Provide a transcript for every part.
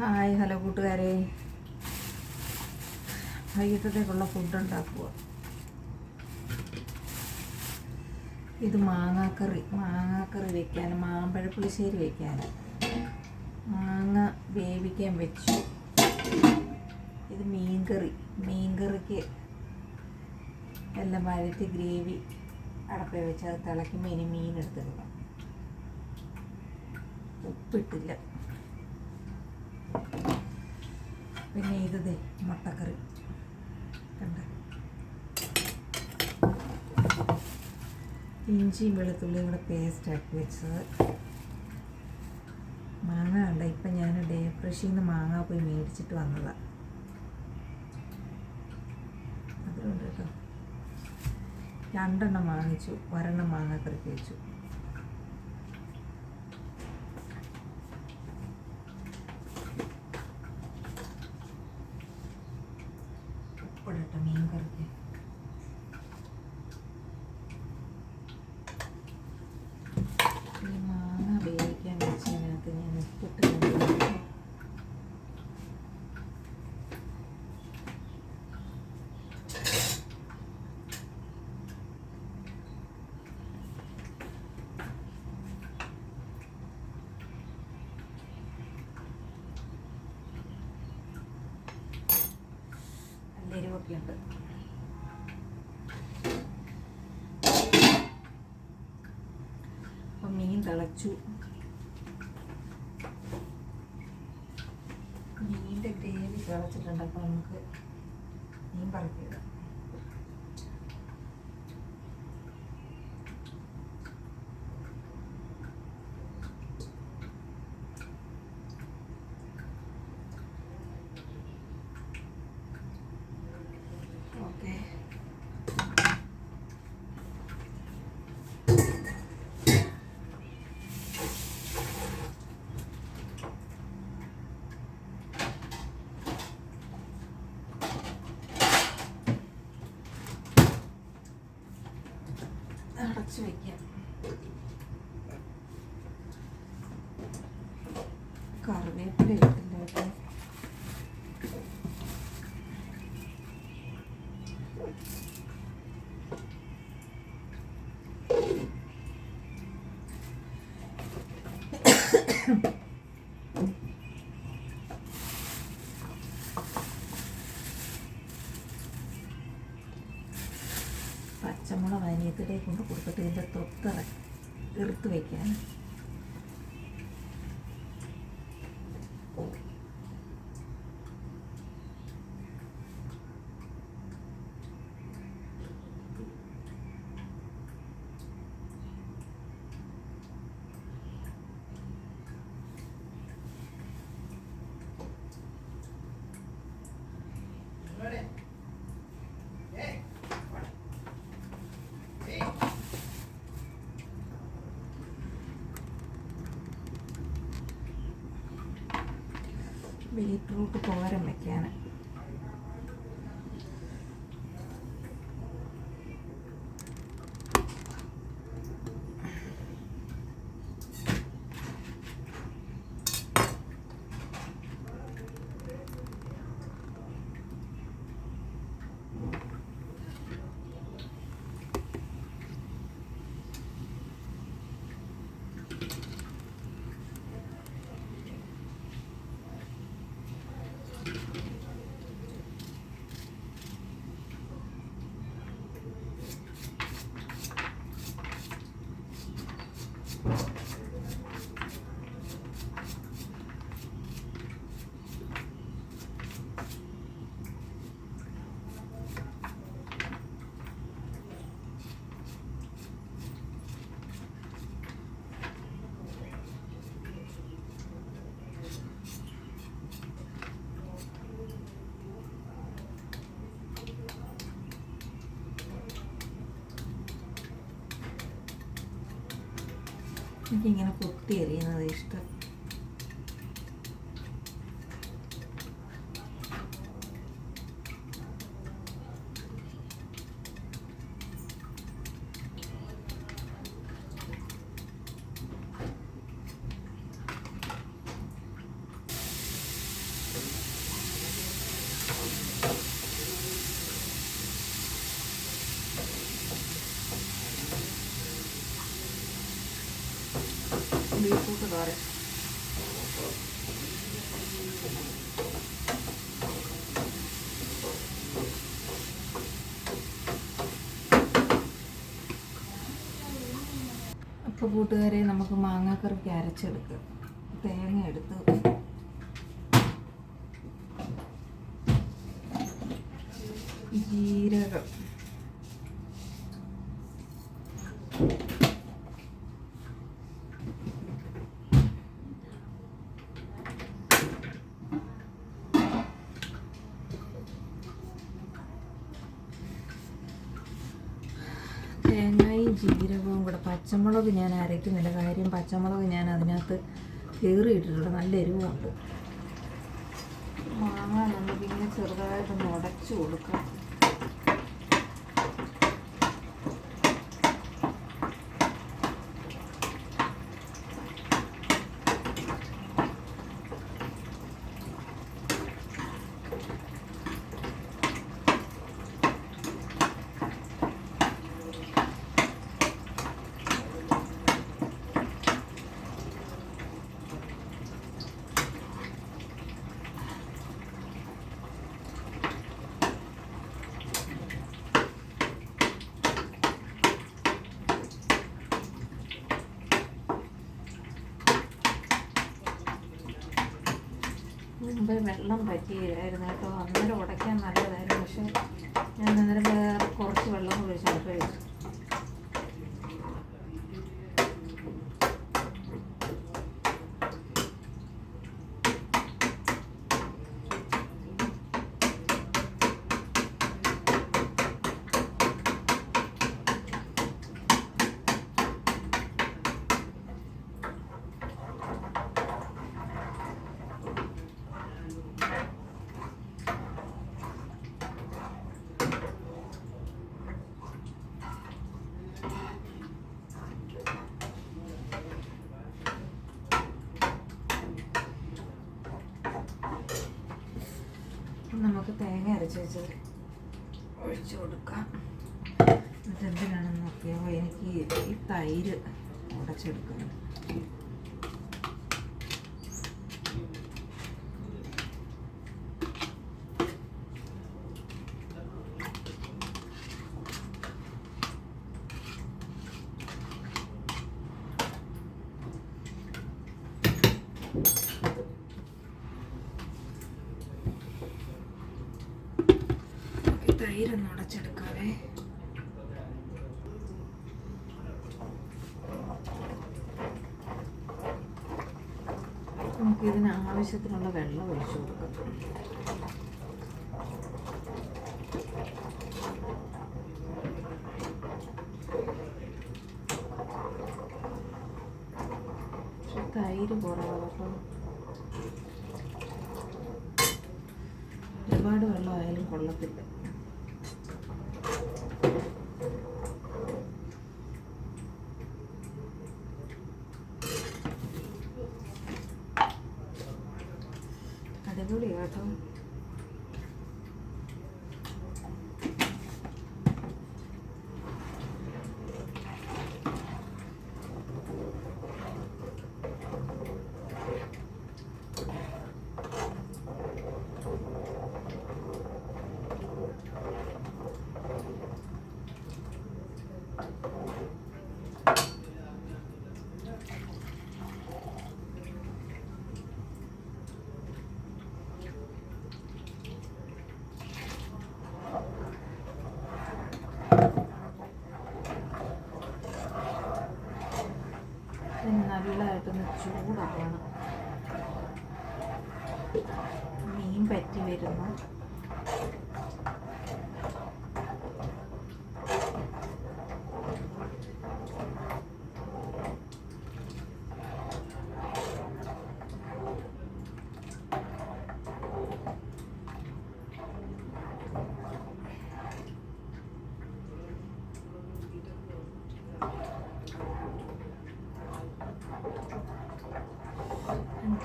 Hi hello കൂട്ടുകാരെ. വൈകിട്ടത്തേക്കുള്ള food ഉണ്ടാക്കുക. ഇത് മാങ്ങാക്കറി. മാങ്ങാക്കറി വെക്കാൻ മാമ്പഴപ്പുളിശ്ശേരി വെക്കാൻ. മാങ്ങ വേവിക്കാൻ വെച്ചു. ഇത് മീൻകറി. മീൻകറിക്ക് എല്ലാം വഴറ്റി ഗ്രേവി അടപ്പേ വെച്ച് അത് തിളയ്ക്കുമ്പോൾ ഇനി മീൻ എടുത്തെടുക്കണം ഉപ്പിട്ടില്ല. പിന്നെ ഇത് മുട്ടക്കറി. കണ്ട? ഇഞ്ചിയും വെളുത്തുള്ളിയും കൂടെ പേസ്റ്റ് ആക്കി വെച്ചത്. മാങ്ങ കണ്ട? ഇപ്പം ഞാൻ ഡേ ഫ്രഷിൽ നിന്ന് മാങ്ങ പോയി മേടിച്ചിട്ട് വന്നതാണ് അതിലുണ്ട് കേട്ടോ. രണ്ടെണ്ണം വാങ്ങിച്ചു. ഒരെണ്ണം മാങ്ങ കറിക്ക് വെച്ചു ഉപ്പിടട്ടെ മീൻ കറിക്ക് ഈ മാങ്ങ വേവിക്കാൻ വെച്ചതിനകത്ത് ഞാൻ ഉപ്പിട്ട് കൊണ്ടുവന്നു. ഉണ്ട് അപ്പം മീൻ തിളച്ചു. മീനിന്റെ ഗ്രേവി തിളച്ചിട്ടുണ്ട് അപ്പം നമുക്ക് മീൻ പറക്കിയിടാം ഓക്കെ അടച്ചു വയ്ക്കാം കറിവേപ്പില ഇട്ടില്ല കേട്ടോ അനിയത്തിലേക്ക് കൊണ്ട് കൊടുത്തിട്ട് ഇതിന്റെ തൊത്തറ എടുത്ത് വയ്ക്കാൻ ബീറ്റ്റൂട്ട് തോരൻ വയ്ക്കാൻ എനിക്കിങ്ങനെ കുത്തി എറിയുന്നത് ഇഷ്ടം. ബീട്രൂട്ട് തോരൻ കൂട്ടുകാരെ നമുക്ക് മാങ്ങാക്കറിക്ക് അരച്ചെടുക്കാം. തേങ്ങ എടുത്ത് ജീരകം. പച്ചമുളക് ഞാൻ അരയ്ക്കുന്നില്ല. കാര്യം പച്ചമുളക് ഞാൻ അതിനകത്ത് കീറിയിട്ടിട്ടുണ്ട്. നല്ല എരിവുമുണ്ട് മാങ്ങ നമുക്കിങ്ങനെ ചെറുതായിട്ടൊന്ന് ഉടച്ചു കൊടുക്കാം. മുമ്പേ വെള്ളം പറ്റിയില്ലായിരുന്നു കേട്ടോ. അന്നേരം ഉടയ്ക്കാൻ നല്ലതായിരുന്നു. പക്ഷേ ഞാൻ അന്നേരം വേറെ കുറച്ച് വെള്ളം കൂടി ചേർത്ത് വെച്ചു അപ്പം നമുക്ക് വെച്ചത് ഒഴിച്ചു കൊടുക്കാം. എന്നിട്ട് എന്തിനാണെന്ന് നോക്കിയാൽ എനിക്ക് ഈ തൈര് ഉടച്ചെടുക്കണം. ഈ അടച്ചെടുക്കാവേ. നമുക്ക് ഇതിന് ആവശ്യത്തിനുള്ള വെള്ളം ഒഴിച്ചു കൊടുക്കാം. തൈര് കുറവാണ് ഒരുപാട് വെള്ളം ആയാലും കൊള്ളത്തില്ല അടിപൊളി കേട്ടോ ഇതിന് നല്ലതായിട്ടൊന്ന് ചൂടാക്കണം മീൻ പറ്റി വരുന്നു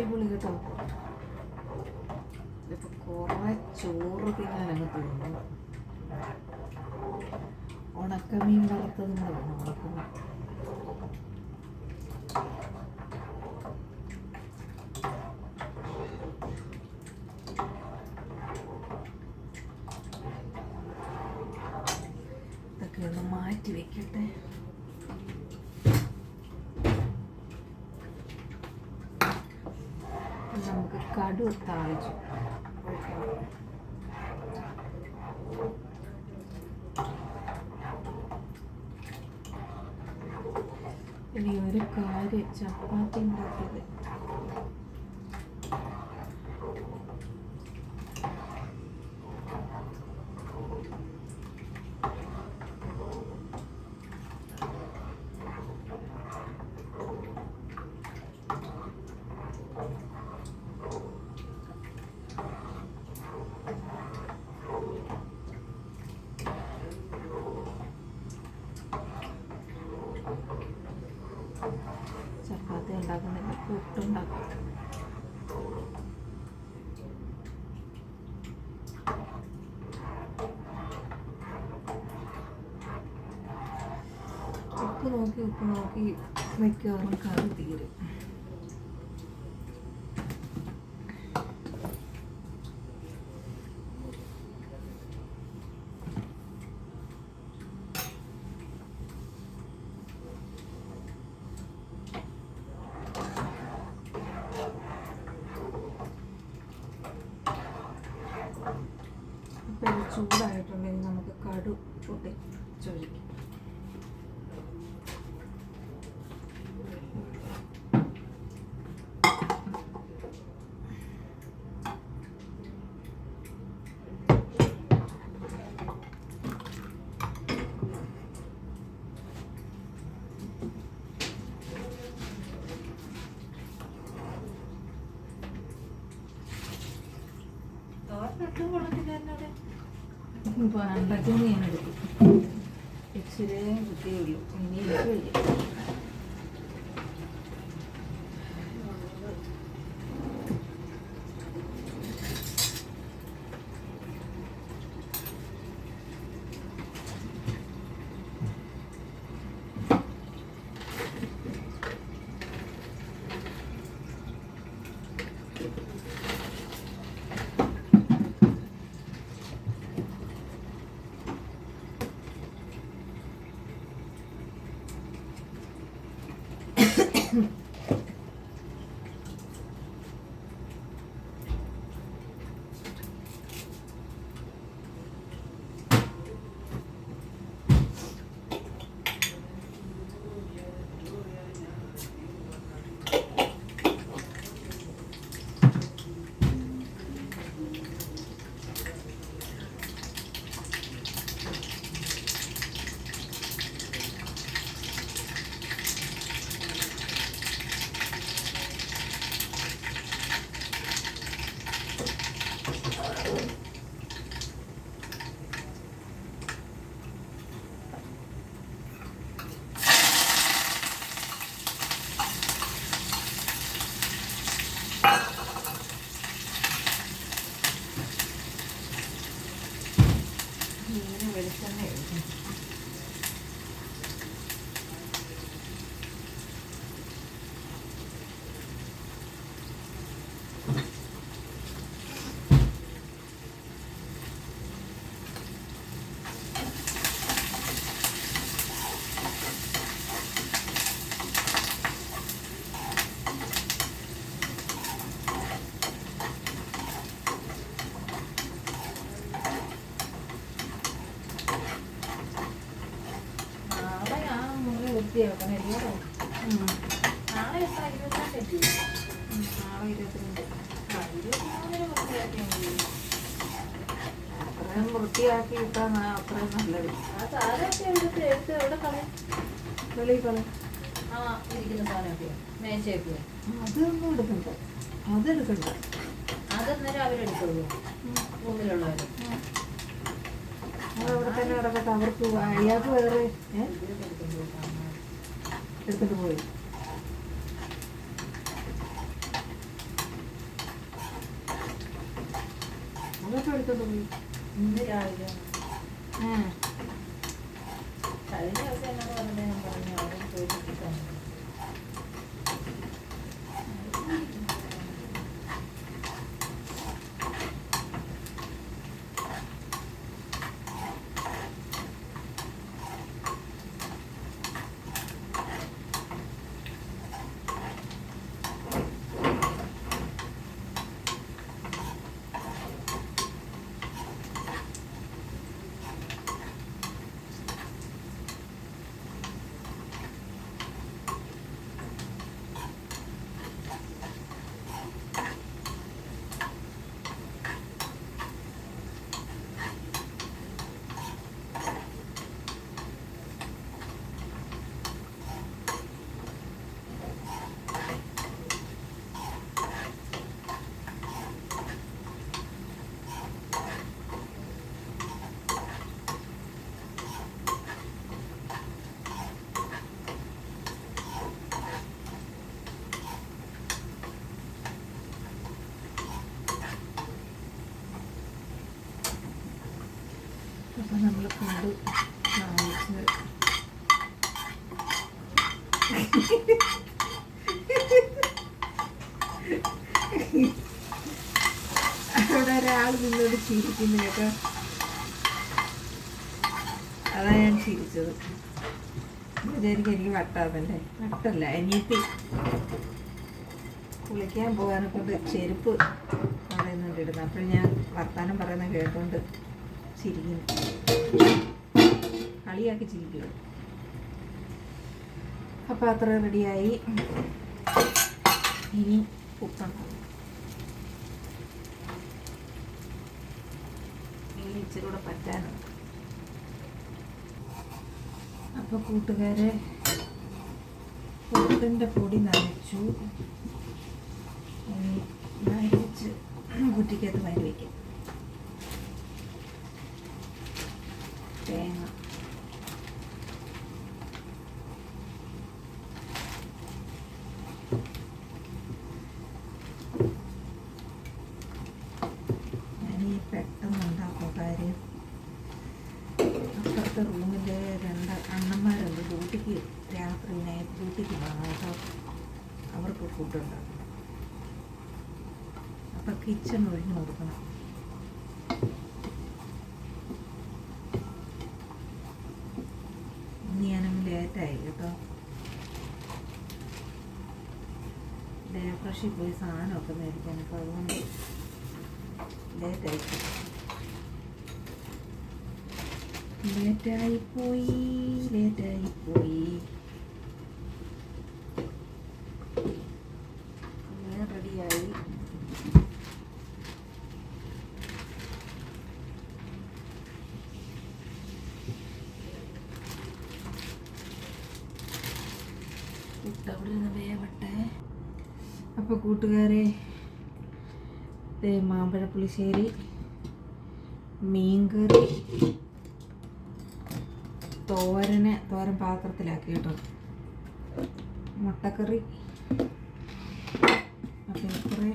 അടിപൊളി കേട്ടോ ഇപ്പൊ കുറെ ചോറ് തിന്നാനൊക്കെ തോന്നുന്നു ഉണക്കമീൻ വറുത്തതും കൂടെ വേണം ഉണക്കമീൻ ഇനി കടു താളിച്ചു. ഇനി ഒരു കാര്യം ചപ്പാത്തി ഉണ്ടാക്കിയത് ചപ്പാത്തി ഉണ്ടാക്കുന്നില്ല പുട്ടുണ്ടാക്കും ഉപ്പ് നോക്കി ഉപ്പ് നോക്കി വെക്കുവാണെങ്കിൽ കറി തീരും ഇപ്പം ഇത് ചൂടായിട്ടുണ്ടെങ്കിൽ നമുക്ക് കടു പൊട്ടിച്ചൊഴിക്കാം തോരനിട്ട് കൊള്ളത്തില്ല എന്നോട് പണ്ടൊക്കെ ഞാൻ എടുക്കും ഇച്ചിരി ബുദ്ധിയുള്ളൂ. ഇനി 你们认 know, maybe. അത്രയും വൃത്തിയാക്കി ഇട്ടാൽ അത്രയും നല്ലത്. കളി അതൊന്നും എടുക്കണ്ട. അതെടുക്കണ്ട അതെന്നേരം അവരെടുത്തോളൂ റൂമിലുള്ളവർ അതവിടെ തന്നെ കിടക്കട്ടെ. അവർക്ക് അയാൾക്ക് വേറെ എടുത്തിട്ട് പോയി. അതൊക്കെ എടുത്തോണ്ട് പോയി ഇന്ന് രാവിലെ. കഴിഞ്ഞ ദിവസം എന്നോട് പറഞ്ഞത് ഞാൻ പറഞ്ഞു അവരും ചോദിച്ചിട്ട് അപ്പം നമ്മൾ വാങ്ങിച്ച് അവിടെ ഒരാൾ നിന്നോട് ചിരിക്കുന്നു കേട്ടോ. അതാ ഞാൻ ചിരിച്ചത്. വിചാരിക്കും എനിക്ക് വട്ടാതല്ലേ? വട്ടല്ല എനിക്ക് കുളിക്കാൻ പോകാനെ കൊണ്ട് ചെരുപ്പ് പറയുന്നുണ്ട് ഇടുന്നത്. അപ്പോൾ ഞാൻ വർത്താനം പറയുന്ന കേട്ടോണ്ട് ചിരിക്കുന്നു. കളിയാക്കി ചിരിക്കുക. അപ്പം അത്ര റെഡിയായി. ഇനി ഉപ്പുണ്ടാവും ഇനി ഇച്ചിരി കൂടെ പറ്റാനുണ്ട്. അപ്പോൾ കൂട്ടുകാരെ പുട്ടിന്റെ പൊടി നനച്ചു. നനച്ച് കുറ്റിക്കകത്ത് വാരി വയ്ക്കാം തേങ്ങ അവർക്ക് ഫുഡ് ഉണ്ടാക്കണം. അപ്പം കിച്ചൺ ഒഴിഞ്ഞു കൊടുക്കണം ഇന്ന് ഞാനങ്ങ് ലേറ്റായി കേട്ടോ ഫ്രഷിൽ പോയി സാധനമൊക്കെ മേടിക്കാൻ. അപ്പോൾ അതുകൊണ്ട് ലേറ്റായി ലേറ്റായി പോയി ലേറ്റായി പോയി അങ്ങനെ റെഡിയായി പുട്ട് അവിടെ നിന്ന് വേവട്ടെ അപ്പോൾ കൂട്ടുകാരെ ദേ മാമ്പഴ പുളിശ്ശേരി മീൻകറി തോരന് തോരൻ പാത്രത്തിലാക്കി കേട്ടോ. മുട്ടക്കറി. അപ്പം കുറേ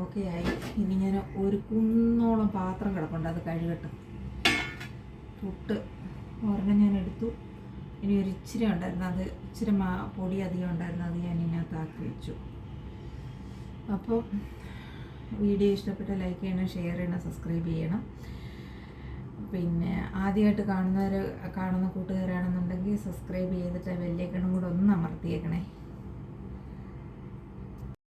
ഓക്കെ ആയി. ഇനി ഞാൻ ഒരു കുന്നോളം പാത്രം കിടപ്പുണ്ട് അത് കഴുകട്ടെ. പുട്ട് ഒരെണ്ണം ഞാൻ എടുത്തു. ഇനി ഒരു ഇച്ചിരി ഉണ്ടായിരുന്നു. അത് ഇച്ചിരി മാ പൊടി അധികം ഉണ്ടായിരുന്നു. അത് ഞാൻ ഇതിനകത്താക്കി വെച്ചു. അപ്പോൾ വീഡിയോ ഇഷ്ടപ്പെട്ട ലൈക്ക് ചെയ്യണം ഷെയർ ചെയ്യണം സബ്സ്ക്രൈബ് ചെയ്യണം. പിന്നെ ആദ്യമായിട്ട് കാണുന്നവർ കാണുന്ന കൂട്ടുകാരാണെന്നുണ്ടെങ്കിൽ സബ്സ്ക്രൈബ് ചെയ്തിട്ട് വെല്ലേക്കണം കൂടെ ഒന്ന് അമർത്തിയേക്കണേ.